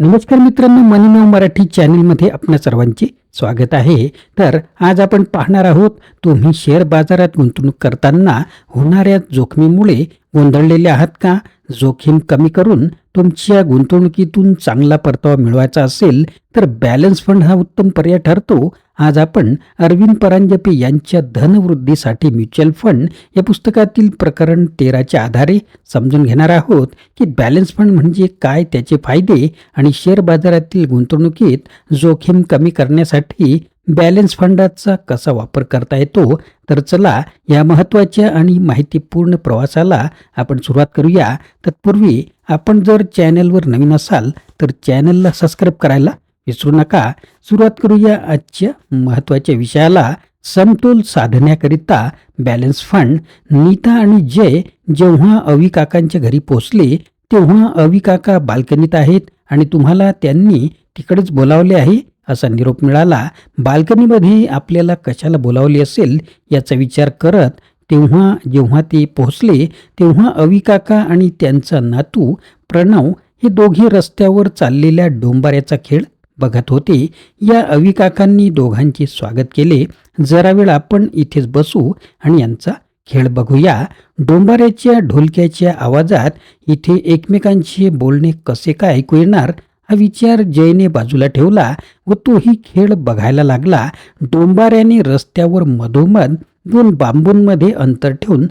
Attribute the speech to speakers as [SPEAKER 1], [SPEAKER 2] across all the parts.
[SPEAKER 1] नमस्कार मित्रांनो मनीनाव मराठी चॅनलमध्ये आपल्या सर्वांचे स्वागत आहे. तर आज आपण पाहणार आहोत तुम्ही शेअर बाजारात गुंतवणूक करताना होणाऱ्या जोखमीमुळे गोंधळलेले आहात का? जोखीम कमी करून तुमच्या गुंतवणुकीतून चांगला परतावा मिळवायचा असेल तर बॅलन्स फंड हा उत्तम पर्याय ठरतो. आज आपण अरविंद परांजपे यांच्या धनवृद्धीसाठी म्युच्युअल फंड या पुस्तकातील प्रकरण तेराच्या आधारे समजून घेणार आहोत की बॅलन्स फंड म्हणजे काय त्याचे फायदे आणि शेअर बाजारातील गुंतवणुकीत जोखीम कमी करण्यासाठी बॅलन्स फंडाचा कसा वापर करता येतो? तर चला या महत्त्वाच्या आणि माहितीपूर्ण प्रवासाला आपण सुरुवात करूया. तत्पूर्वी आपण जर चॅनलवर नवीन असाल तर चॅनलला सबस्क्राईब करायला विसरू नका. सुरुवात करूया आजच्या महत्त्वाच्या विषयाला. समतोल साधण्याकरिता बॅलन्स फंड. नीता आणि जय जेव्हा अवी काकांच्या घरी पोहोचले तेव्हा अवी काका बाल्कनीत आहेत आणि तुम्हाला त्यांनी तिकडेच बोलावले आहे. असा निरोप मिळाला. बाल्कनीमध्ये आपल्याला कशाला बोलावले असेल याचा विचार करत तेव्हा जेव्हा ते पोहोचले तेव्हा अविकाका आणि त्यांचा नातू प्रणव हे दोघे रस्त्यावर चाललेल्या डोंबाऱ्याचा खेळ बघत होते. या अविकाकांनी दोघांचे स्वागत केले. जरा वेळ आपण इथेच बसू आणि यांचा खेळ बघूया. डोंबाऱ्याच्या ढोलक्याच्या आवाजात इथे एकमेकांचे बोलणे कसे काय ऐकू येणार? हा विचार जयने बाजूला ठेवला व तोही खेळ बघायला लागला. डोंबाऱ्याने रस्त्यावर मधोमध दोन बांबूंमध्ये अंतर ठेवून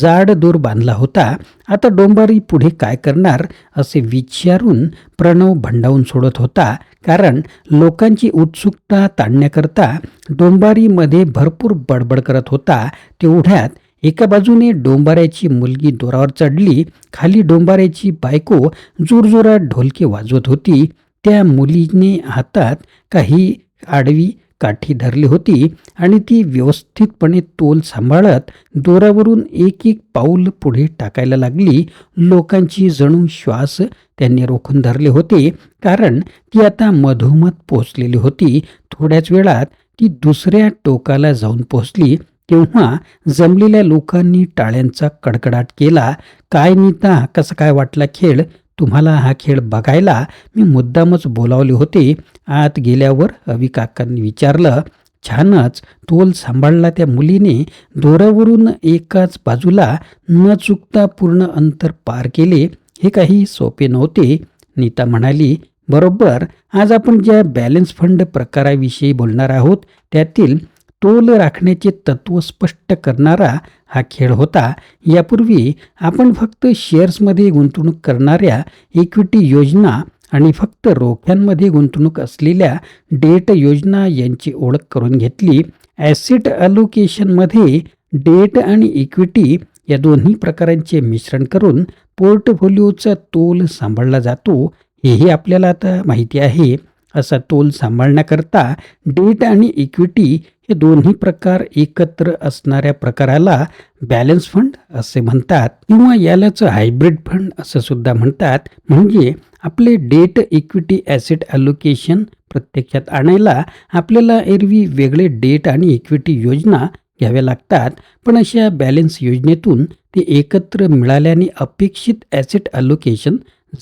[SPEAKER 1] जाड दोर बांधला होता. आता डोंबारी पुढे काय करणार असे विचारून प्रणव भंडावून सोडत होता. कारण लोकांची उत्सुकता ताणण्याकरता डोंबारीमध्ये भरपूर बडबड करत होता. तेवढ्यात एका बाजूने डोंबाऱ्याची मुलगी दोरावर चढली खाली डोंबाऱ्याची बायको जोरजोरात ढोलके वाजवत होती. त्या मुलीने हातात काही आडवी काठी धरली होती आणि ती व्यवस्थितपणे तोल सांभाळत दोरावरून एक एक पाऊल पुढे टाकायला लागली. लोकांची जणू श्वास त्यांनी रोखून धरले होते कारण ती आता मधोमध पोचलेली होती. थोड्याच वेळात ती दुसऱ्या टोकाला जाऊन पोहोचली. तेव्हा जमलेल्या लोकांनी टाळ्यांचा कडकडाट केला. काय नीता कसा काय वाटला खेळ? तुम्हाला हा खेळ बघायला मी मुद्दामच बोलावले होते. आत गेल्यावर अवी काकांनी विचारलं छानच तोल सांभाळला त्या मुलीने. दोरावरून एकाच बाजूला न चुकता पूर्ण अंतर पार केले. हे काही सोपे नव्हते. नीता म्हणाली बरोबर आज आपण ज्या बॅलन्स फंड प्रकाराविषयी बोलणार आहोत त्यातील तोल राखण्याचे तत्व स्पष्ट करणारा हा खेळ होता. यापूर्वी आपण फक्त शेअर्समध्ये गुंतवणूक करणाऱ्या इक्विटी योजना आणि फक्त रोख्यांमध्ये गुंतवणूक असलेल्या डेट योजना यांची ओळख करून घेतली. ॲसेट अलोकेशनमध्ये डेट आणि इक्विटी या दोन्ही प्रकारांचे मिश्रण करून पोर्टफोलिओचा तोल सांभाळला जातो. हेही आपल्याला आता माहिती आहे. असा तोल सांभाळण्याकरता डेट आणि इक्विटी हे दोन्ही प्रकार एकत्र असणाऱ्या प्रकाराला बॅलन्स फंड असे म्हणतात किंवा यालाच हायब्रिड फंड असं सुद्धा म्हणतात. म्हणजे आपले डेट इक्विटी ॲसेट अलोकेशन प्रत्यक्षात आणायला आपल्याला एरवी वेगळे डेट आणि इक्विटी योजना घ्याव्या लागतात. पण अशा बॅलन्स योजनेतून ते एकत्र मिळाल्याने अपेक्षित ॲसेट अलोकेशन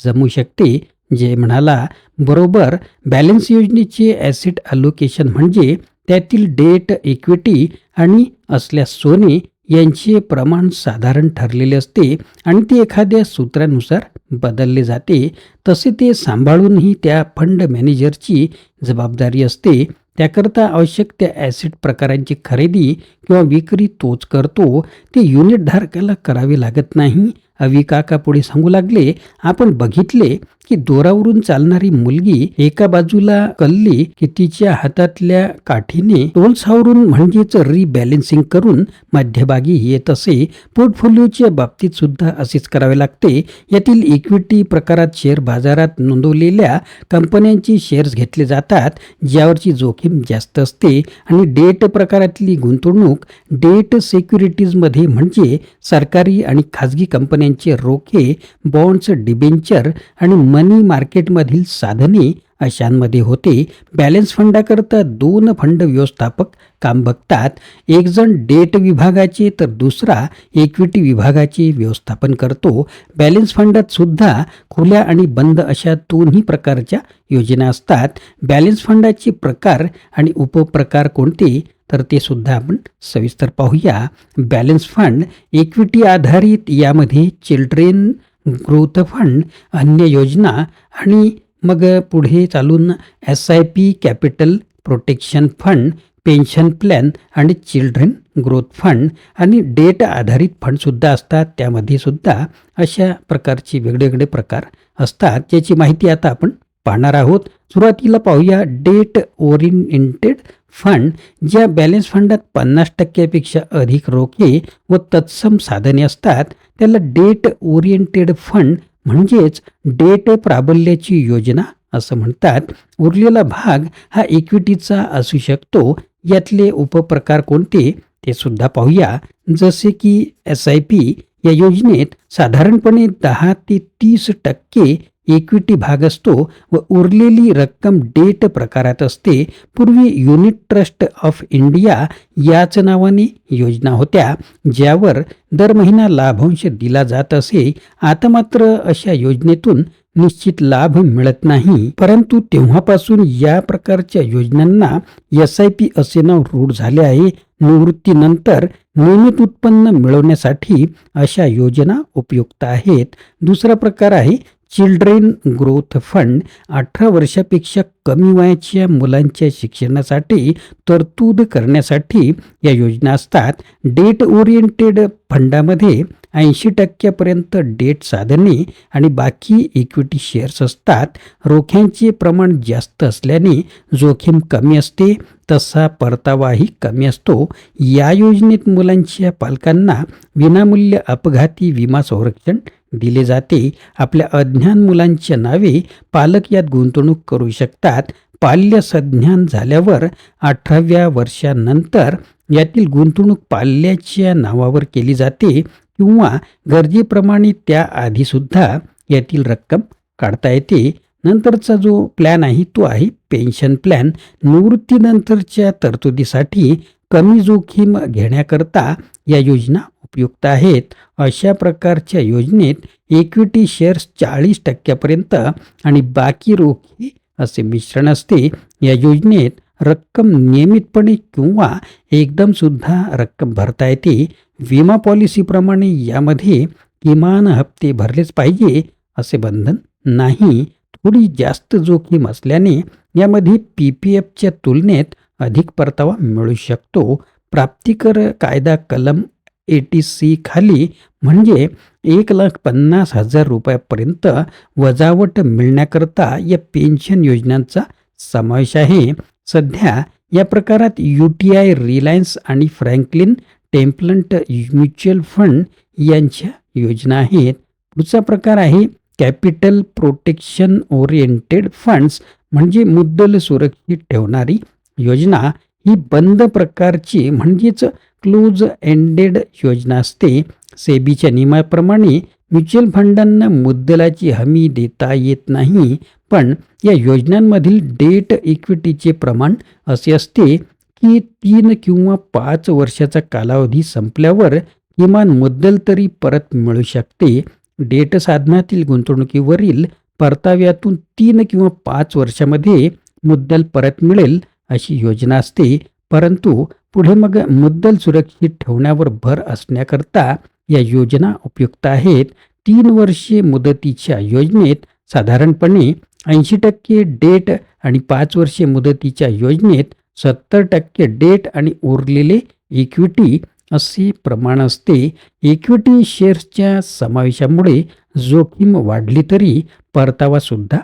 [SPEAKER 1] जमू शकते. जे म्हणाला बरोबर बॅलन्स योजनेचे ॲसेट अलोकेशन म्हणजे त्यातील डेट इक्विटी आणि असल्यास सोने यांचे प्रमाण साधारण ठरलेले असते आणि ते एखाद्या सूत्रानुसार बदलले जाते. तसे ते सांभाळूनही त्या फंड मॅनेजरची जबाबदारी असते. त्याकरता आवश्यक त्या ॲसेट प्रकारांची खरेदी किंवा विक्री तोच करतो. ते युनिटधारकाला करावी करावे लागत नाही. अवी काका पुढे सांगू लागले आपण बघितले की दोरावरून चालणारी मुलगी एका बाजूला कल्ली की तिच्या हातातल्या काठीने टोल सावरून म्हणजेच रिबॅलेन्सिंग करून मध्यभागी येत असे. पोर्टफोलिओच्या बाबतीत सुद्धा असेच करावे लागते. यातील इक्विटी प्रकारात शेअर बाजारात नोंदवलेल्या कंपन्यांचे शेअर्स घेतले जातात ज्यावरची जोखीम जास्त असते. आणि डेट प्रकारातली गुंतवणूक डेट सिक्युरिटीजमध्ये म्हणजे सरकारी आणि खाजगी कंपन्या कंपन्यांचे रोखे बॉन्ड्स डिबेंचर आणि मनी मार्केटमधील साधने अशांमध्ये होते. बॅलन्स फंडाकरता दोन फंड व्यवस्थापक काम बघतात. एकजण डेट विभागाचे तर दुसरा इक्विटी विभागाचे व्यवस्थापन करतो. बॅलन्स फंडात सुद्धा खुल्या आणि बंद अशा दोन्ही प्रकारच्या योजना असतात. बॅलन्स फंडाचे प्रकार आणि उपप्रकार कोणते? तर ते सुद्धा आपण सविस्तर पाहूया. बॅलन्स फंड इक्विटी आधारित यामध्ये चिल्ड्रेन ग्रोथ फंड अन्य योजना आणि मग पुढे चालून S I P capital protection fund pension plan आणि चिल्ड्रन ग्रोथ फंड आणि डेट आधारित फंडसुद्धा असतात. त्यामध्ये सुद्धा अशा प्रकारचे वेगवेगळे प्रकार असतात. ज्याची माहिती आता आपण पाहणार आहोत. सुरुवातीला पाहूया डेट ओरिएंटेड फंड ज्या बॅलन्स फंडात पन्नास टक्क्यापेक्षा अधिक रोखे व तत्सम साधने असतात. त्याला डेट ओरिएंटेड फंड म्हणजेच डेट प्राबल्याची योजना असं म्हणतात. उरलेला भाग हा इक्विटीचा असू शकतो. यातले उपप्रकार कोणते? ते सुद्धा पाहूया. जसे की एस आय पी या योजनेत साधारणपणे दहा ते तीस टक्के इक्विटी भाग असतो व उरलेली रक्कम डेट प्रकारात असते. पूर्वी युनिट ट्रस्ट ऑफ इंडिया याच नावाने योजना होत्या ज्यावर दर महिना लाभांश दिला जात असे. आता मात्र अशा योजनेतून निश्चित लाभ मिळत नाही. परंतु तेव्हापासून या प्रकारच्या योजनांना एस आय पी असे नाव रूढ झाले आहे. निवृत्तीनंतर नियमित उत्पन्न मिळवण्यासाठी अशा योजना उपयुक्त आहेत. दुसरा प्रकार आहे चिल्ड्रेन ग्रोथ फंड अठरा वर्षापेक्षा कमी वयाच्या मुलांच्या शिक्षणासाठी तरतूद करण्यासाठी या योजना असतात. डेट ओरिएंटेड फंडामध्ये ऐंशी टक्क्यापर्यंत डेट साधने आणि बाकी इक्विटी शेअर्स असतात. रोख्यांचे प्रमाण जास्त असल्याने जोखीम कमी असते तसा परतावाही कमी असतो. या योजनेत मुलांच्या पालकांना विनामूल्य अपघाती विमा संरक्षण दिले जाते. आपल्या अज्ञान मुलांच्या नावे पालक यात गुंतवणूक करू शकतात. पाल्य संज्ञान झाल्यावर अठराव्या वर्षानंतर यातील गुंतवणूक पाल्याच्या नावावर केली जाते किंवा गरजेप्रमाणे त्याआधीसुद्धा यातील रक्कम काढता येते. नंतरचा जो प्लॅन आहे तो आहे पेन्शन प्लॅन निवृत्तीनंतरच्या तरतुदीसाठी कमी जोखीम घेण्याकरता या योजना उपयुक्त आहेत. अशा प्रकारच्या योजनेत इक्विटी शेअर्स चाळीस टक्क्यापर्यंत आणि बाकी रोखी असे मिश्रण असते. या योजनेत रक्कम नियमितपणे किंवा एकदमसुद्धा रक्कम भरता येते. विमा पॉलिसीप्रमाणे यामध्ये किमान हप्ते भरलेच पाहिजे असे बंधन नाही. थोडी जास्त जोखीम असल्याने यामध्ये पी पी एफच्या तुलनेत अधिक परतावा मिळू शकतो. प्राप्तिकर कायदा कलम एटी सी खाली म्हणजे एक लाख पन्नास हजार रुपयापर्यंत वजावट मिळण्याकरता या पेन्शन योजनांचा समावेश आहे. सध्या या प्रकारात यू टी आय रिलायन्स आणि फ्रँकलिन टेम्पलंट म्युच्युअल फंड यांच्या योजना आहेत. पुढचा प्रकार आहे कॅपिटल प्रोटेक्शन ओरिएंटेड फंड्स म्हणजे मुद्दल सुरक्षित ठेवणारी योजना ही बंद प्रकारची म्हणजेच क्लोज एंडेड योजना असते. सेबीच्या नियमाप्रमाणे म्युच्युअल फंडांना मुद्दलाची हमी देता येत नाही पण या योजनांमधील डेट इक्विटीचे प्रमाण असे असते की तीन किंवा पाच वर्षाचा कालावधी संपल्यावर किमान मुद्दल तरी परत मिळू शकते. डेट साधनातील गुंतवणुकीवरील परताव्यातून तीन किंवा पाच वर्षामध्ये मुद्दल परत मिळेल अशी योजना असते. परंतु पुढे मग मुद्दल सुरक्षित ठेवण्यावर भर असण्याकरता या योजना उपयुक्त आहेत. तीन वर्षे मुदतीच्या योजनेत साधारणपणे ऐंशी टक्के डेट आणि पाच वर्षे मुदतीच्या योजनेत सत्तर टक्के डेट आणि उरलेले इक्विटी असे प्रमाण असते. इक्विटी शेअर्सच्या समावेशामुळे जोखीम वाढली तरी परतावासुद्धा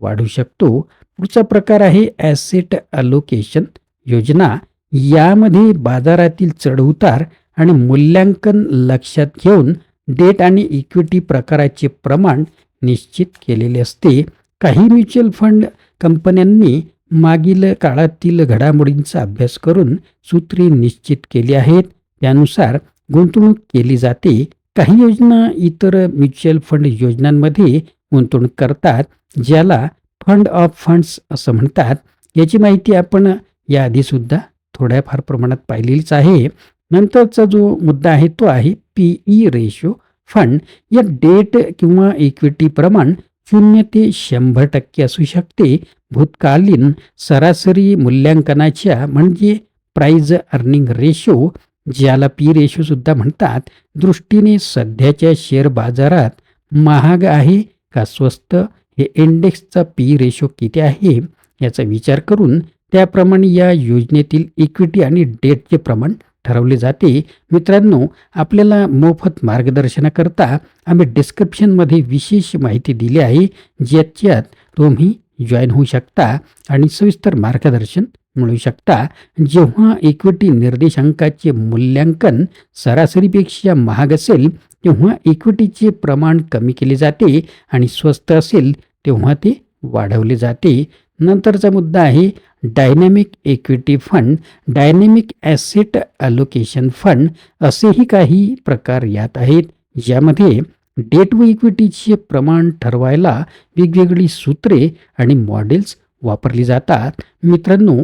[SPEAKER 1] वाढू शकतो. पुढचा प्रकार आहे ॲसेट अलोकेशन योजना. यामध्ये बाजारातील चढउतार आणि मूल्यांकन लक्षात घेऊन डेट आणि इक्विटी प्रकाराचे प्रमाण निश्चित केलेले असते. काही म्युच्युअल फंड कंपन्यांनी मागील काळातील घडामोडींचा अभ्यास करून सूत्रे निश्चित केली आहेत. त्यानुसार गुंतवणूक केली जाते. काही योजना इतर म्युच्युअल फंड योजनांमध्ये गुंतवणूक करतात ज्याला फंड ऑफ फंड्स असं म्हणतात. याची माहिती आपण याआधीसुद्धा थोड्याफार प्रमाणात पाहिलेलीच आहे. नंतरचा जो मुद्दा आहे तो आहे पी ई रेशो फंड या डेट किंवा इक्विटी प्रमाण शून्य ते शंभर टक्के असू शकते. भूतकालीन सरासरी मूल्यांकनाच्या म्हणजे प्राइज अर्निंग रेशो ज्याला पी रेशो सुद्धा म्हणतात दृष्टीने सध्याच्या शेअर बाजारात महाग आहे का स्वस्त हे इंडेक्सचा पी रेशो किती आहे याचा विचार करून त्याप्रमाणे या योजनेतील इक्विटी आणि डेटचे प्रमाण ठरवले जाते. मित्रांनो आपल्याला मोफत मार्गदर्शनाकरता आम्ही डिस्क्रिप्शनमध्ये विशेष माहिती दिली आहे ज्याच्यात तुम्ही जॉईन होऊ शकता आणि सविस्तर मार्गदर्शन मिळू शकता जेव्हा इक्विटी निर्देशांकाचे मूल्यांकन सरासरीपेक्षा महाग असेल तेव्हा इक्विटीचे प्रमाण कमी केले जाते आणि स्वस्त असेल तेव्हा ते वाढवले जाते. नंतरचा मुद्दा आहे dynamic equity fund dynamic asset allocation fund असेही काही प्रकार यात आहेत ज्यामध्ये डेट व इक्विटीचे प्रमाण ठरवायला वेगवेगळी सूत्रे आणि मॉडेल्स वापरली जातात. मित्रांनो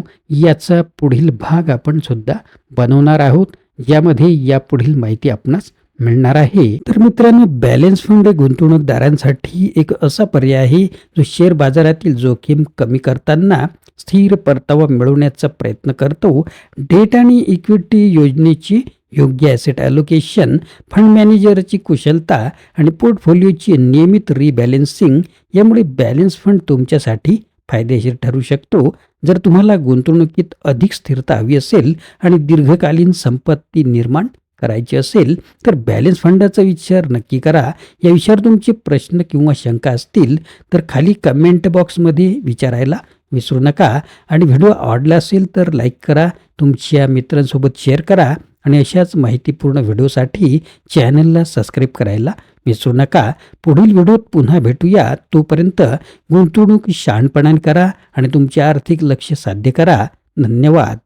[SPEAKER 1] याचा पुढील भाग आपण सुद्धा बनवणार आहोत यामध्ये या पुढील माहिती आपणास मिळणार आहे. तर मित्रांनो बॅलन्स फंड हे गुंतवणूकदारांसाठी एक असा पर्याय आहे जो शेअर बाजारातील जोखीम कमी करताना स्थिर परतावा मिळवण्याचा प्रयत्न करतो. डेट आणि इक्विटी योजनेची योग्य ॲसेट ॲलोकेशन फंड मॅनेजरची कुशलता आणि पोर्टफोलिओची नियमित रिबॅलेन्सिंग यामुळे बॅलन्स फंड तुमच्यासाठी फायदेशीर ठरू शकतो. जर तुम्हाला गुंतवणुकीत अधिक स्थिरता हवी असेल आणि दीर्घकालीन संपत्ती निर्माण करायची असेल तर बॅलन्स फंडाचा विचार नक्की करा. या विषयावर तुमचे प्रश्न किंवा शंका असतील तर खाली कमेंट बॉक्समध्ये विचारायला विसरू नका. आणि व्हिडिओ आवडला असेल तर लाईक करा तुमच्या मित्रांसोबत शेअर करा आणि अशाच माहितीपूर्ण व्हिडिओसाठी चॅनलला सबस्क्राईब करायला विसरू नका. पुढील व्हिडिओत पुन्हा भेटूया. तोपर्यंत गुंतवणूक शहाणपणाने करा आणि तुमचे आर्थिक लक्ष साध्य करा. धन्यवाद.